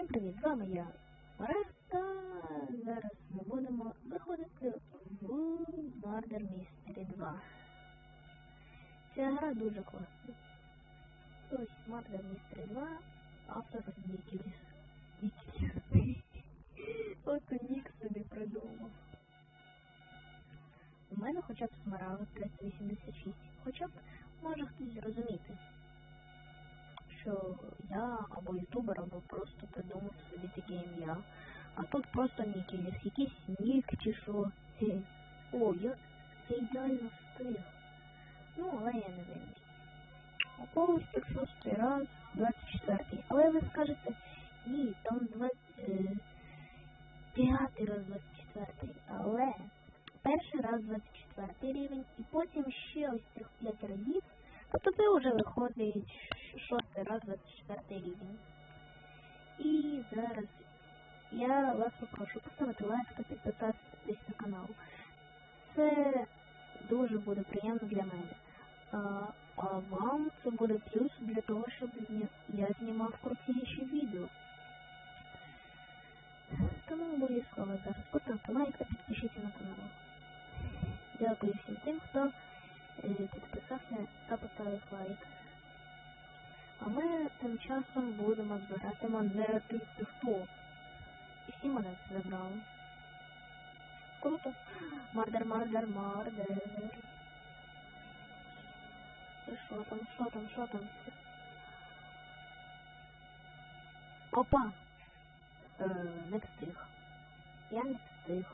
Всім привіт, з вами я, Марта. Зараз ми будемо заходити в Murder Mystery 2. Ця гра дуже класна. Ось Murder Mystery 2, автор Нікіліс. Нікіліс. Ото Нік собі придумав. У мене хоча б смарагд 386. Хоча б може хтось зрозуміти що я або ютубер, або просто придумав собі таке ім'я. А тут просто Нікіліс, якийсь нік чи що. О, я це ідеально встиг. Ну, але я не когось так шостий раз, 24. Але ви скажете, ні, там 20, е, п'ятий раз 24. Але перший раз 24 рівень, і потім ще ось цих 5 разів. Тобто це вже виходить шостий раз 24 рівень. І зараз я вас попрошу поставити лайк та підписатись на канал. Це дуже буде приємно для мене. А, а вам це буде плюс для того, щоб я знімав крутіші відео. Тому обов'язково зараз Мардер. І що там, що там, що там? Опа! Е, не встиг. Я не встиг.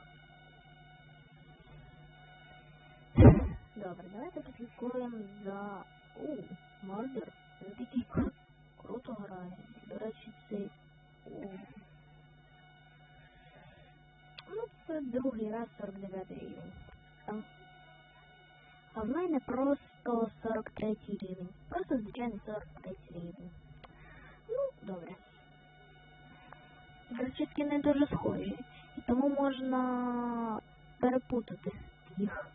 Добре, давайте послідкуємо за... У, мардер. Він такий кру... круто грає. До речі, цей... Ну, це другий раз 49 рівень. В мене просто 43 рівень. Просто звичайний 43 рівень. Ну, добре. Речитки не дуже схожі. І тому можна перепутати їх.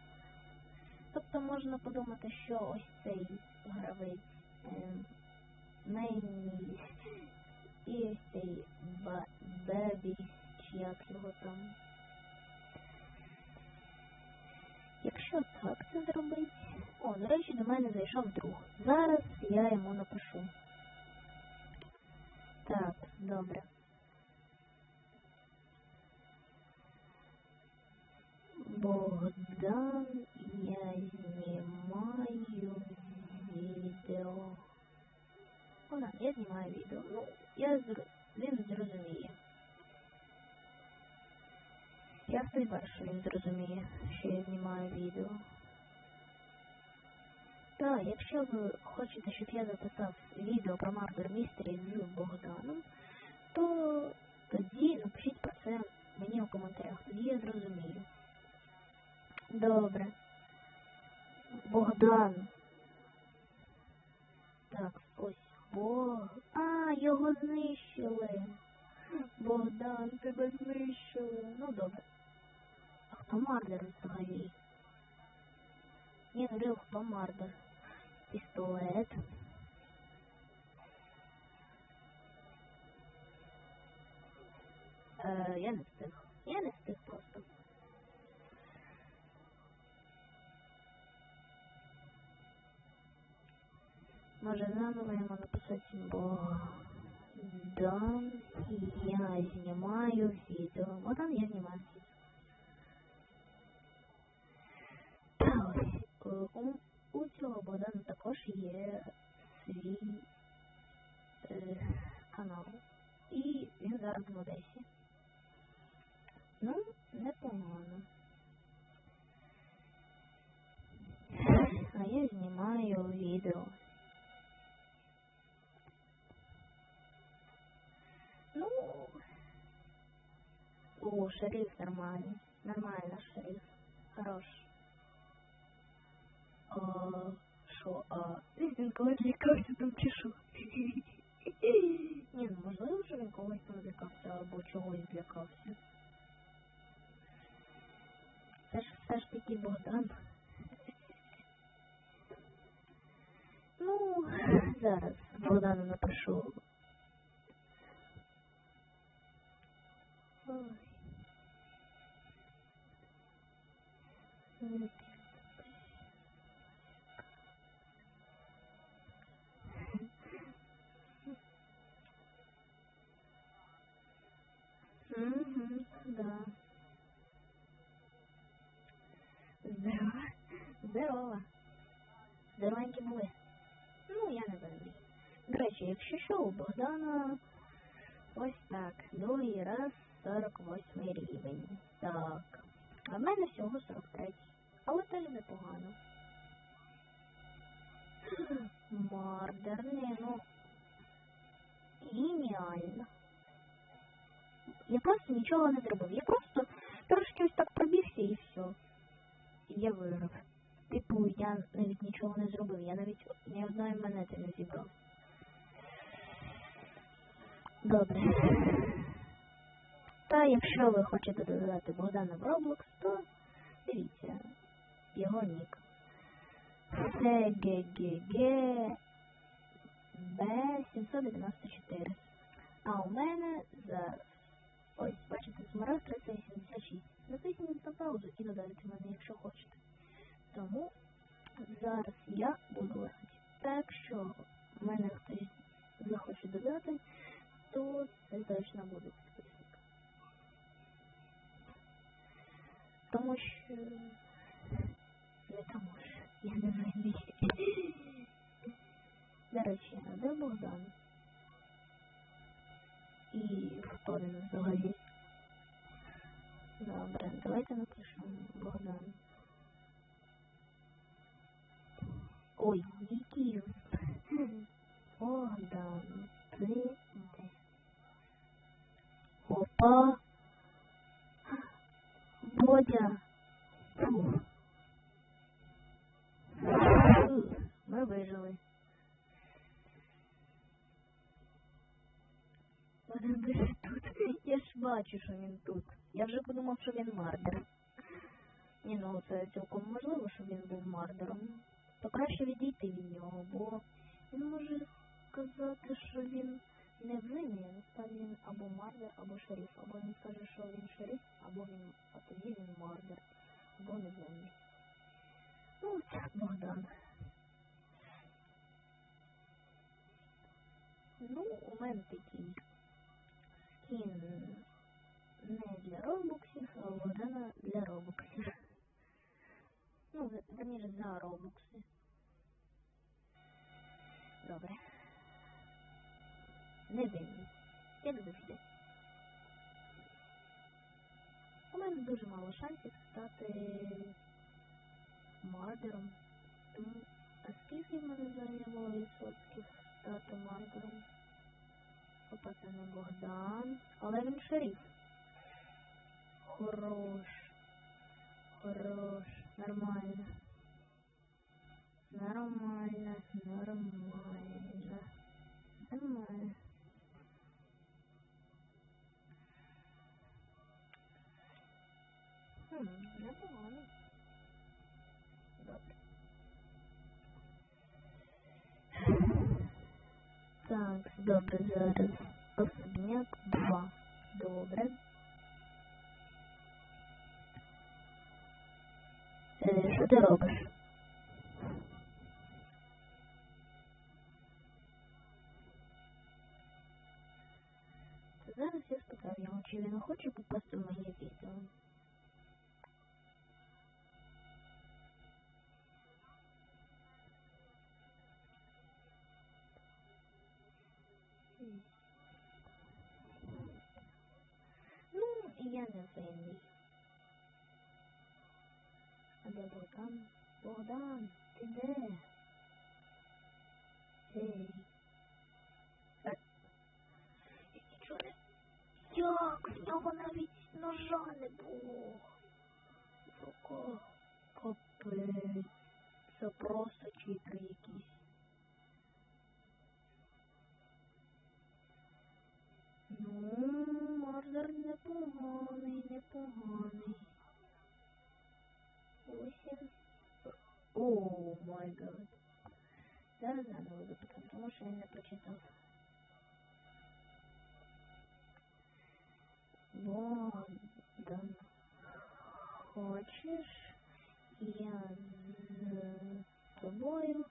Тобто можна подумати, що ось цей гравець Мейні і ось цей Бебі, чи як його там. Якщо так це зробити... О, до речі, до мене зайшов друг. Зараз я йому напишу. Так, добре. Богдан, я знімаю відео. Богдан, я знімаю відео. Ну, я зр... він зрозуміє. Я сподіваюся, що він зрозуміє, що я знімаю відео. Так, якщо ви хочете, щоб я записав відео про Murder Mystery з Богданом, то тоді напишіть про це мені у коментарях, тоді я зрозумію. Добре. Богдан. Так, ось Бог. А, його знищили. Богдан, тебе знищили. Ну добре. А хто мардер взагалі? Ні, ну реal, хто мардер? Пістолет. Е, я не встиг. Я не встиг просто. Може заново йому написати Богдан, я Одесі. Ну, непогано. А я знімаю відео. Ну, о, шериф нормальный. Нормально, шериф. Хорош. А, шо, а, він когось злякався там чи злякався або чогось злякався. Це ж все ж таки Богдан. Ну, зараз Богдану напишу Ой. Речі, якщо що, у Богдана ось так. Другий раз 48 рівень. Так. А в мене всього 43. Але теж непогано. Мардер, ну. Геніально. Я просто нічого не зробив. Я просто трошки ось так пробігся і все. Я виграв. Типу, я навіть нічого не зробив. Я навіть ні одної монети не зібрав. Добре. Та якщо ви хочете додати Богдана в Roblox, то дивіться його нік. ГГГ Б794. А у мене зараз ось, бачите, смарагд 386. Натисніть на паузу і додайте мене, якщо хочете. Тому зараз я буду грати. Він взагалі? Добре, давайте напишемо Богдан. Ой, який Богдан, ти де? Опа. Бодя. Фу, бачу, що він тут. Я вже подумав, що він мардер. Ні, ну це цілком можливо, що він був мардером. То краще відійти від нього, бо він може сказати, що він не винний, а він або мардер, або шериф. Або він скаже, що він шериф, або він, а тоді він мардер, або не винний. Ну, це Богдан. Ну, у мене такий скін не для робоксів, а у Богдана для робоксів. Ну, в- за. Добре. Не винний. Як завжди. У мене дуже мало шансів стати мардером. Тому, а скільки в мене зайняло відсотків стати мардером? Опа, це не Богдан. Але він шериф. Хорош. Хорош. Нормально. Нормально. Нормально. Нормально. Хм, непогано. Добре. Так, добре, зараз. Особняк 2. Добре. Е, Що ти робиш? Не винний. А де Богдан? Богдан, ти де? Ей. Е, нічого не... Як? В нього навіть ножа не було. В руках. Капець. Це просто читер якийсь. Ну, Зор непоганий, непоганий. Восемь. О, май гад. Зараз заново запитаю, тому що я не прочитав. да. хочеш я э, з тобою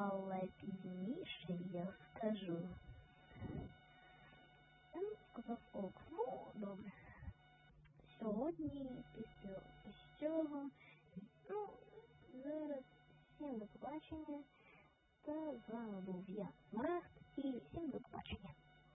але пізніше я скажу. Він сказав ок. Ну, добре. Сьогодні, після цього, ну, зараз всім до побачення. Та з вами був я, Марахт, і всім до побачення.